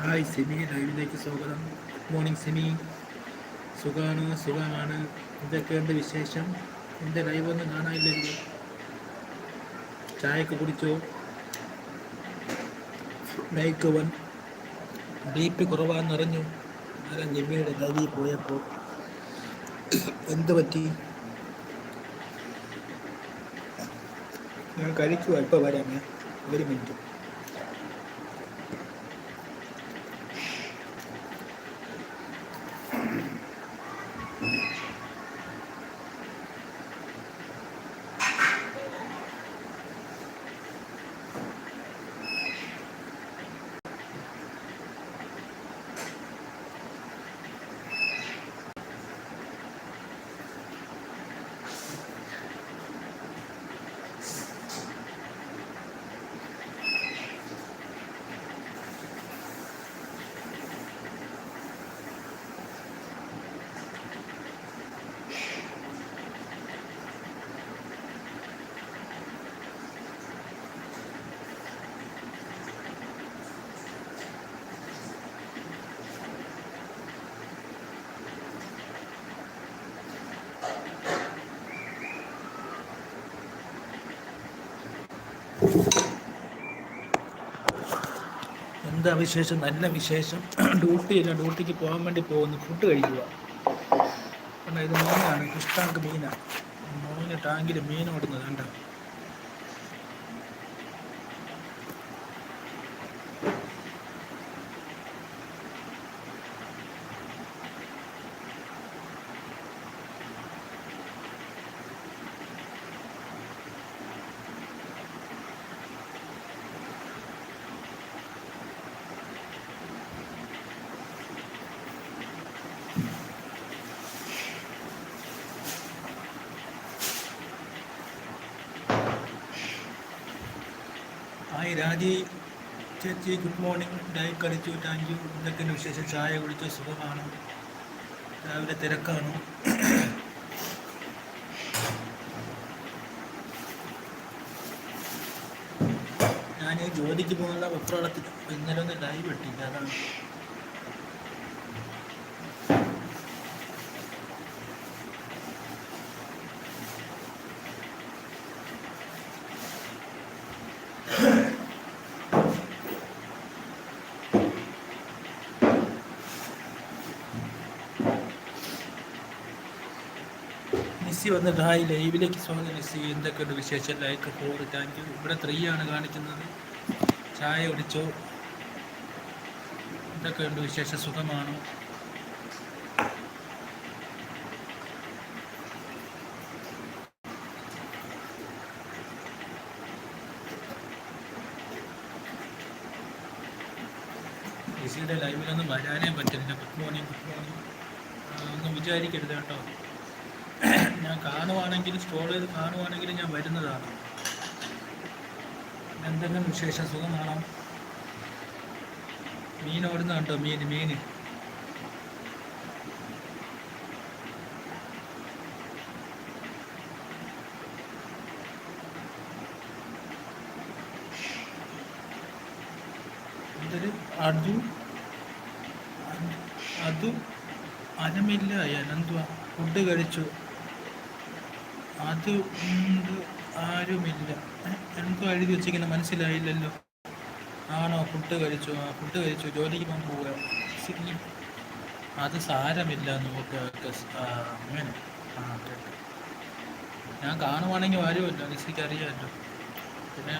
Hi Simi ലൈവിലേക്ക് സ്വാഗതം. Morning Simi. സുഖമാണ്. സുഖമാണ് എന്തൊക്കെയുണ്ട് വിശേഷം? എന്റെ ലൈവ് ഒന്നും കാണാനില്ലല്ലോ. ചായയൊക്കെ കുടിച്ചോ? ലൈക്ക് വൺ ബി പി കുറവാന്ന് അറിഞ്ഞു. അന്നേരം ജിമ്മിയുടെ ലൈവിൽ പോയപ്പോൾ എന്ത് പറ്റി? ഞാൻ കഴിക്കുവാ ഇപ്പോൾ വരാമേ ഒരു മിനിറ്റ് എന്താ വിശേഷം? നല്ല വിശേഷം. ഡ്യൂട്ടിയില്ല ഡ്യൂട്ടിക്ക് പോകാൻ വേണ്ടി പോകുന്നു. ഫുഡ് കഴിക്കുക. കാരണം ഇത് മീനാണ്. ടാങ്ക് മീനാണ് മോന് ടാങ്കിൽ മീൻ ഓടുന്നത് കണ്ടോ ഹായ് രാജി ചേച്ചി ഗുഡ് മോർണിംഗ് ഡൈ കളിച്ചു താങ്ക് യു എന്തൊക്കെയാണ് വിശേഷം? ചായ കുടിച്ചു? സുഖമാണ്? രാവിലെ തിരക്കാണ്? ഞാൻ ജോലിക്ക് പോകുന്ന വെപ്രാളത്തിൽ ഇന്നലെ ഒന്ന് ലൈവ് ഇട്ടില്ല. അതാണ് വന്നിട്ട് ഹായ് ലൈവിലേക്ക് സ്വാഗതം ചെയ്യും എന്തൊക്കെയുണ്ട് വിശേഷം ലൈക്ക് ഫോർ താങ്ക് യു ഇവിടെ ത്രീ ആണ് കാണിക്കുന്നത്. ചായ കുടിച്ചോ? എന്തൊക്കെയുണ്ട് വിശേഷം? സുഖമാണോ? നിസ്സിയുടെ ലൈവിലൊന്നും വരാനേ പറ്റില്ല. ഗുഡ് മോർണിംഗ് ഗുഡ് മോർണിംഗ് ഒന്നും വിചാരിക്കരുത് കേട്ടോ. ഞാൻ കാണുവാണെങ്കിൽ സ്ട്രോൾ ചെയ്ത് കാണുവാണെങ്കിൽ ഞാൻ വരുന്നതാണ്. എന്തെങ്കിലും വിശേഷം? സുഖമാണോ? മീൻ ഓടുന്ന കണ്ടോ? മീൻ മീൻ. എന്തൊരു അതു അതു അനമില്ല. എന്തുവാ? ഫുഡ് കഴിച്ചു. അത് ഉണ്ട് ആരുമില്ല. എന്തോ എഴുതി വെച്ചിങ്ങനെ മനസ്സിലായില്ലല്ലോ. ആണോ ഫുഡ് കഴിച്ചു? ആ ഫുഡ് കഴിച്ചു ജോലിക്ക് പോകാൻ പോവുക. അത് സാരമില്ല ഓക്കെ. ഞാൻ കാണുവാണെങ്കിൽ വരുമല്ലോ നിസിക്ക് അറിയാമല്ലോ. പിന്നെ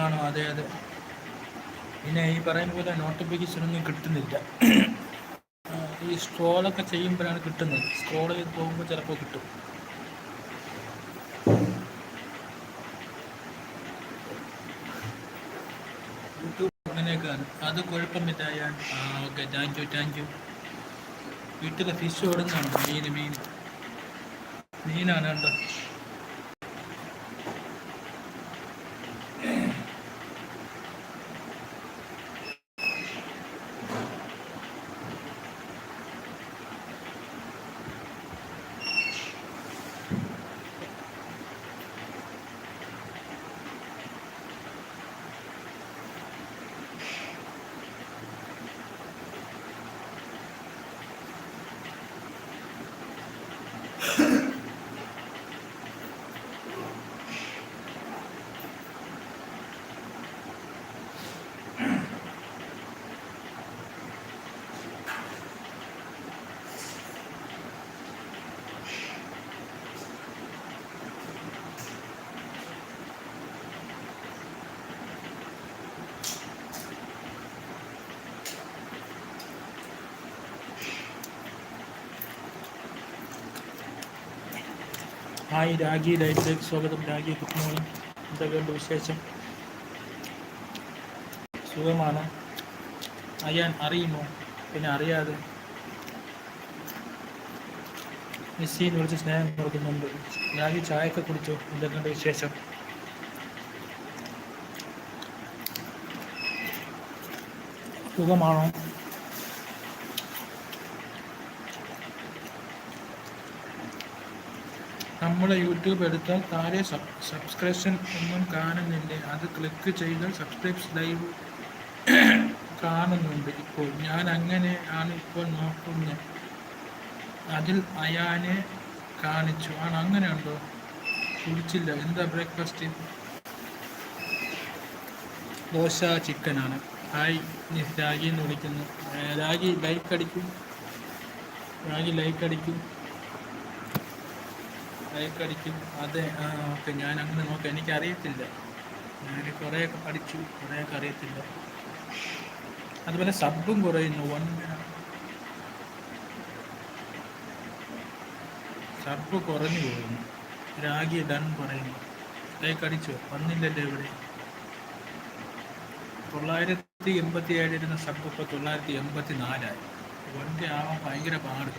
ആണോ? അതെ അതെ. പിന്നെ ഈ പറയുന്ന പോലെ നോട്ടിഫിക്കേഷൻ ഒന്നും കിട്ടുന്നില്ല. ഈ സ്ക്രോളൊക്കെ ചെയ്യുമ്പോഴാണ് കിട്ടുന്നത്. സ്ക്രോൾ ചെയ്ത് പോകുമ്പോൾ ചിലപ്പോൾ കിട്ടും യൂട്യൂബ് അങ്ങനെയൊക്കെയാണ് അത് കുഴപ്പമില്ല ഞാൻ ആ okay thank you thank you വീട്ടിലെ ഫിഷ് ഓടുന്നുണ്ട് മീൻ മീൻ. മീനാണ് കണ്ടോ ഹായ് രാഗി ലൈഫിലേക്ക് സ്വാഗതം. Ragi good morning. എന്തൊക്കെയുണ്ട് വിശേഷം? സുഖമാണ്. അയ്യാൻ അറിയുമോ? പിന്നെ അറിയാതെ മെസ്സിയിൽ വിളിച്ച് സ്നേഹം കൊടുക്കുന്നുണ്ട്. രാഗി ചായയൊക്കെ കുടിച്ചോ? എന്തൊക്കെയുണ്ട് വിശേഷം? സുഖമാണോ? നമ്മുടെ യൂട്യൂബ് എടുത്താൽ താഴെ സബ് സബ്സ്ക്രിപ്ഷൻ ഒന്നും കാണുന്നില്ല? അത് ക്ലിക്ക് ചെയ്താൽ സബ്സ്ക്രൈബ്സ് ലൈവ് കാണുന്നുണ്ട് ഇപ്പോൾ. ഞാൻ അങ്ങനെ ആണ് ഇപ്പോൾ നോക്കുന്നത്. അതിൽ അയാനെ കാണിച്ചു. ആണ് അങ്ങനെ ഉണ്ടോ? കുടിച്ചില്ല. എന്താ ബ്രേക്ക്ഫാസ്റ്റ് ദോശ ചിക്കനാണ് ഹായ് രാഗി എന്ന് വിളിക്കുന്നു. രാഗി ലൈക്ക് അടിക്കും. രാഗി ലൈക്ക് അടിക്കും. ലൈക്ക് അടിക്കും അതെ ആ ഓക്കെ ഞാൻ അങ്ങനെ നോക്കാം. എനിക്കറിയത്തില്ല. ഞാൻ കുറേയൊക്കെ പഠിച്ചു കുറേയൊക്കെ അറിയത്തില്ല. അതുപോലെ സബും കുറയുന്നു. വൺ സബ് കുറഞ്ഞു പോകുന്നു. രാഗി ഡൺ പറയുന്നു. ലൈക്ക് അടിച്ചോ വന്നില്ലല്ലോ ഇവിടെ. തൊള്ളായിരത്തി എൺപത്തി ഏഴിരുന്ന സബ് ഇപ്പോൾ തൊള്ളായിരത്തി എൺപത്തി നാലായി വണ്ടി ആവാൻ ഭയങ്കര പാട്.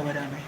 ഒരു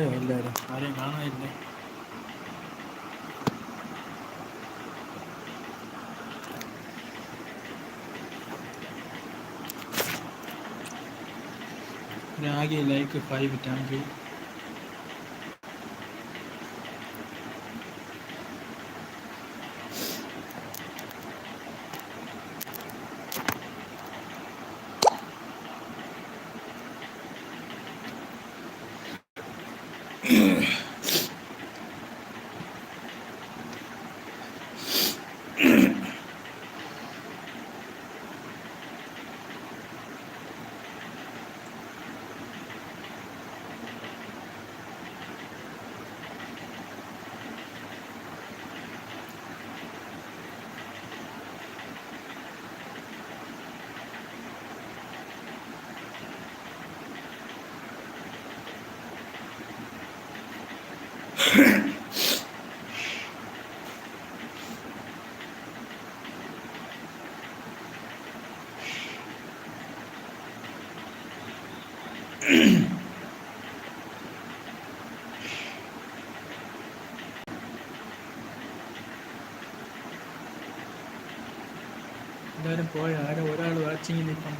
മിനിറ്റ് ഇപ്പോൾ വരാമേ പോയോ എല്ലാവരും ആരെയും കാണാനില്ലേ Ragi like five thank you എല്ലാവരും പോയ ആരോ ഒരാൾ വാച്ചിങ്ങിൽ നിൽക്കുന്നുണ്ട്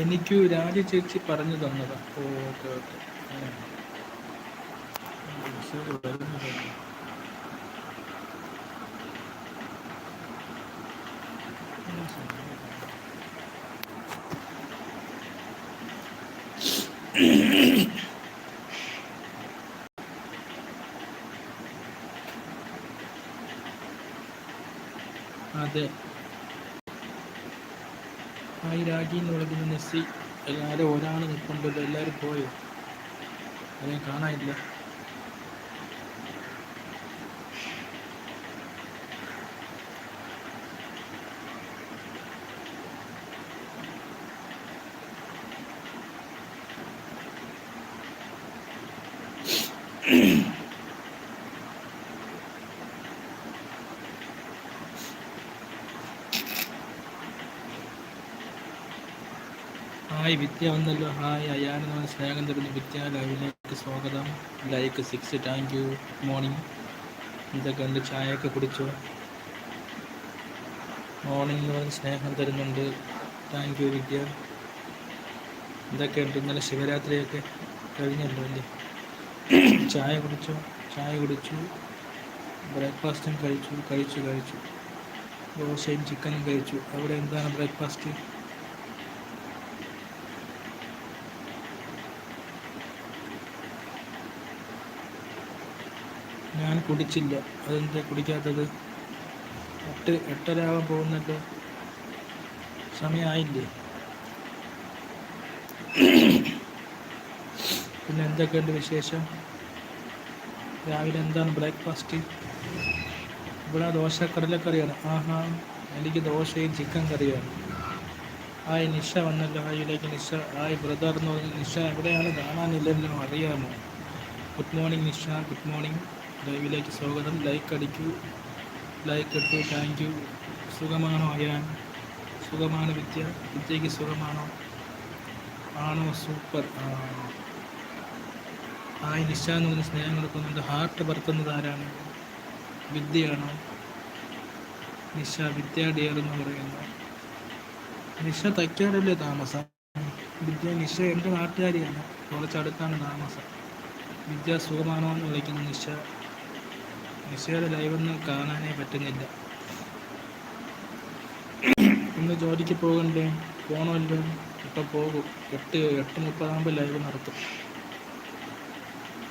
എനിക്ക് രാജ ചേച്ചി പറഞ്ഞു തന്നതാ. Okay okay. അതെ. രാജി എന്ന് വിളിക്കുന്ന മെസ്സി എല്ലാവരും ഒരാൾ നിൽപ്പുണ്ടല്ലോ എല്ലാവരും പോയോ? അതിനെ കാണാനില്ല. ഹായ് വിദ്യ വന്നല്ലോ ഹായ് അയാളെന്ന് സ്നേഹം തരുന്ന വിദ്യ ലൈവിലേക്ക് സ്വാഗതം. Like six thank you morning എന്തൊക്കെ ഉണ്ട്? ചായയൊക്കെ കുടിച്ചോ? മോർണിംഗ് എന്ന് പറഞ്ഞ് സ്നേഹം തരുന്നുണ്ട്. Thank you Vidya. എന്തൊക്കെയുണ്ട്? ഇന്നലെ ശിവരാത്രിയൊക്കെ കഴിഞ്ഞല്ലോ അല്ലേ? ചായ കുടിച്ചോ? ചായ കുടിച്ചു. ബ്രേക്ക്ഫാസ്റ്റും കഴിച്ചു. കഴിച്ചു കഴിച്ചു. ദോശയും ചിക്കനും കഴിച്ചു. അവിടെ എന്താണ് ബ്രേക്ക്ഫാസ്റ്റ് ഞാൻ കുടിച്ചില്ല. അതെന്താ കുടിക്കാത്തത്? എട്ട് എട്ടരാകാൻ പോകുന്നല്ലോ സമയമായില്ലേ പിന്നെ എന്തൊക്കെയുണ്ട് വിശേഷം? രാവിലെ എന്താണ് ബ്രേക്ക്ഫാസ്റ്റ്? ഇവിടെ ദോശ കടലക്കറിയാണ്. ആഹാ എനിക്ക് ദോശയും ചിക്കൻ കറിയാണ്. ഹായ് നിഷ വന്നല്ലോ. ഹായിലേക്ക് നിഷ ഹായ് ബ്രദർ എന്ന് പറഞ്ഞ നിഷ എവിടെയാണ്? കാണാനില്ലല്ലോ. അറിയാമോ? Good morning Nisha good morning. ലൈവിലേക്ക് സ്വാഗതം. ലൈക്ക് അടിക്കൂ. ലൈക്ക് ഇട്ടു. Thank you. സുഖമാണോ അയാൻ? സുഖമാണ് വിദ്യ. വിദ്യയ്ക്ക് സുഖമാണോ? ആണോ? സൂപ്പർ. ഹായ് നിഷ എന്ന് പറഞ്ഞ് സ്നേഹം കൊടുക്കുന്നുണ്ട്. ഹാർട്ട് പറത്തുന്നത് ആരാണ്? വിദ്യയാണോ? നിഷ വിദ്യ ഡിയർ എന്ന് പറയുന്നു. നിഷ തയ്ക്കാടല്ലേ താമസം? വിദ്യ നിഷ എന്റെ നാട്ടുകാരിയാണ്. കുറച്ചടുത്താണ് താമസം. വിദ്യ സുഖമാണോ എന്ന് വിളിക്കുന്നു നിഷ. നിഷയുടെ ലൈവൊന്നും കാണാനേ പറ്റുന്നില്ല. ഇന്ന് ജോലിക്ക് പോകണ്ടേ? പോകണമല്ലോ ഇപ്പം പോകും. എട്ട് എട്ട് മുപ്പതാകുമ്പോൾ ലൈവ് നടത്തും.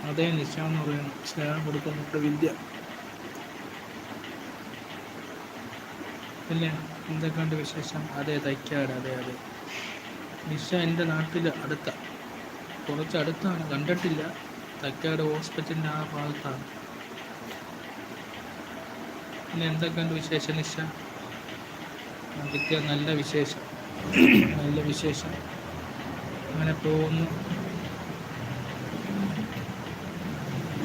അതേ നിശ എന്ന് പറയുന്നു സ്നേഹം കൊടുക്കുന്നുണ്ട് വിദ്യ. പിന്നെ എന്തൊക്കെയുണ്ട് വിശേഷം? അതെ തൈക്കാട്. അതെ അതെ. നിശ എന്റെ നാട്ടിൽ അടുത്ത. കുറച്ച് അടുത്താണ്. കണ്ടിട്ടില്ല. തൈക്കാട് ഹോസ്പിറ്റലിന്റെ ആ ഭാഗത്താണ്. പിന്നെ എന്തൊക്കെയുണ്ട് വിശേഷം നിഷ? വിദ്യ നല്ല വിശേഷം. നല്ല വിശേഷം. അങ്ങനെ പോകുന്നു.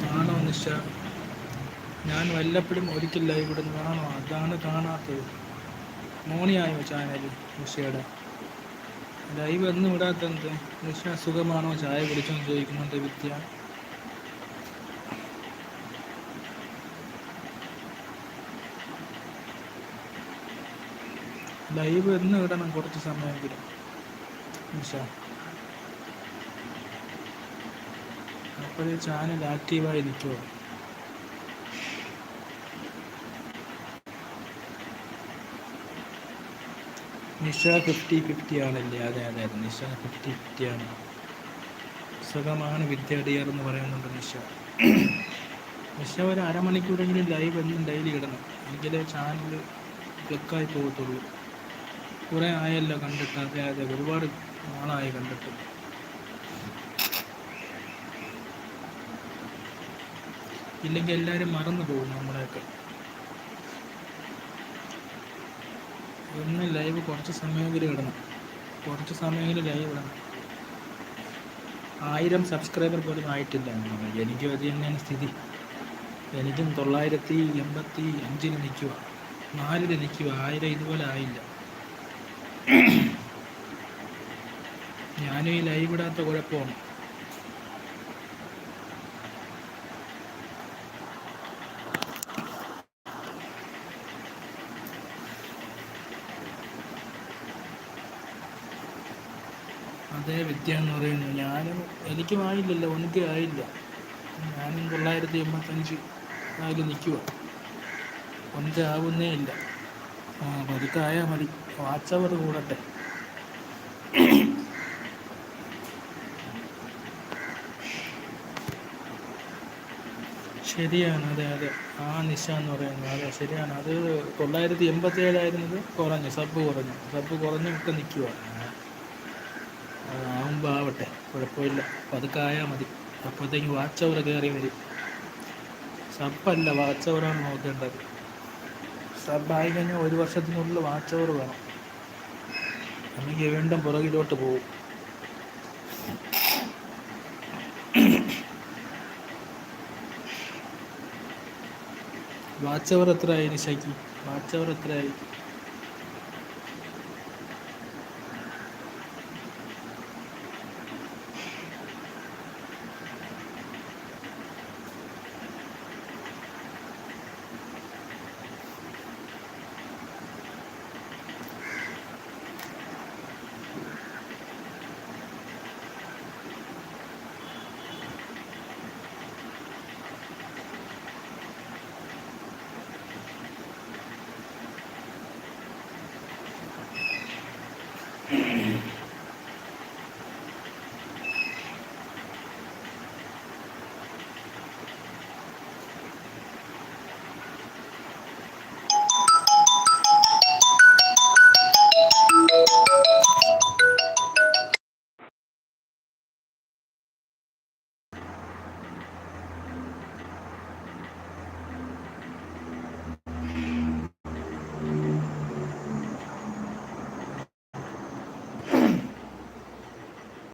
ആണോ നിഷ? ഞാൻ വല്ലപ്പോഴും ഒരിക്കില്ല ഇവിടെ നിന്ന് ആണോ? അതാണ് കാണാത്തത്. മോണിയായോ ചാനൽ നിഷയുടെ? ലൈവ് ഒന്നും ഇടാത്തത് നിഷ സുഖമാണോ? ചായ കുടിച്ചോ ചോദിക്കുന്നുണ്ട് വിദ്യ. ലൈവ് എന്ന് ഇടണം കുറച്ച് സമയമെങ്കിലും. നിഷാ അപ്പോഴേ ചാനൽ ആക്റ്റീവായി നിൽക്കുമോ നിഷ ഫിഫ്റ്റി ഫിഫ്റ്റി ആണല്ലേ? അതെ അതെ അതെ. നിഷ ഫിഫ്റ്റി ഫിഫ്റ്റി ആണ്. സുഖമാണ് വിദ്യാടിയർ എന്ന് പറയുന്നുണ്ട് നിഷ. നിഷ ഒരു അരമണിക്കൂറെങ്കിലും ലൈവ് എന്നും ഡെയിലി ഇടണം. എങ്കിലേ ചാനൽ ക്ലിക്കായി പോകത്തുള്ളൂ. കുറേ ആയല്ലോ കണ്ടിട്ട് അതെ അതെ ഒരുപാട് നാളായി കണ്ടിട്ട്. ഇല്ലെങ്കിൽ എല്ലാവരും മറന്നു പോകും നമ്മളെയൊക്കെ. ഇന്ന് ലൈവ് കുറച്ച് സമയമെങ്കിലും ഇടണം. കുറച്ച് സമയമെങ്കിലും ലൈവ് ഇടണം. ആയിരം സബ്സ്ക്രൈബർ പോലും ആയിട്ടില്ല എനിക്കും അത് തന്നെയാണ് സ്ഥിതി. എനിക്കും തൊള്ളായിരത്തി എൺപത്തി അഞ്ചിന് നിൽക്കുക നാലിൽ നിൽക്കുക ആയിരം ഇതുപോലെ ആയില്ല. ഞാനും ഈ ലൈവ് ഇടാത്ത കുഴപ്പമാണ്. അതേ വിദ്യ എന്ന് പറയുന്നു. ഞാനും എനിക്കും ആയില്ലല്ലോ എനിക്ക് ആയില്ല. ഞാനും തൊള്ളായിരത്തി എൺപത്തഞ്ച് അതിൽ നിൽക്കുക എനിക്ക് ആവുന്നേ ഇല്ല. ആ പതുക്കായാൽ മതി. വാച്ച് അവർ കൂടട്ടെ. ശരിയാണ് അതെ അതെ. ആ നിശ എന്ന് പറയുന്നത് അതെ ശരിയാണ്. അത് തൊള്ളായിരത്തി എൺപത്തി ഏഴായിരുന്നത് കുറഞ്ഞു സബ് കുറഞ്ഞു. സബ് കുറഞ്ഞു ഒക്കെ നിൽക്കുവാണ് ആകുമ്പോൾ ആവട്ടെ കുഴപ്പമില്ല. പതുക്കെ ആയാൽ മതി. അപ്പോഴത്തേക്ക് വാച്ചവർ കയറി വരും. സബ്ബല്ല വാച്ചവറാണ് നോക്കേണ്ടത്. സബ്ബായി കഴിഞ്ഞാൽ ഒരു വർഷത്തിനുള്ളിൽ വാച്ചവർ വേണം. അല്ലെങ്കിൽ വീണ്ടും പുറകിലോട്ട് പോകും. വാച്ചവർ എത്രയായി നിശയ്ക്ക് വാച്ച് അവർ എത്രയായി?